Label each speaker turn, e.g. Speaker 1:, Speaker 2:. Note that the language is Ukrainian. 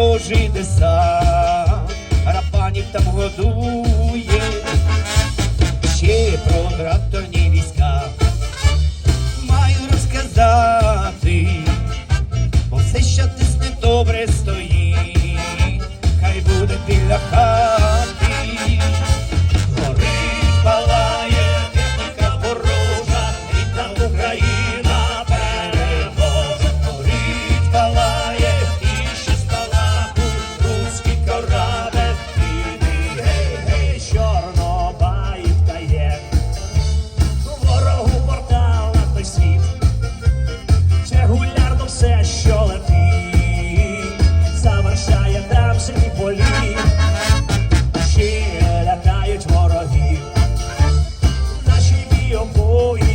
Speaker 1: ворожити сам, рабанів там годує, ще про братоні війська маю розказати, бо все, що тисне добре стоїть, хай буде біля хати. Все, що летить, завершає там свій полі, Ще лякають ворогів, наші біобої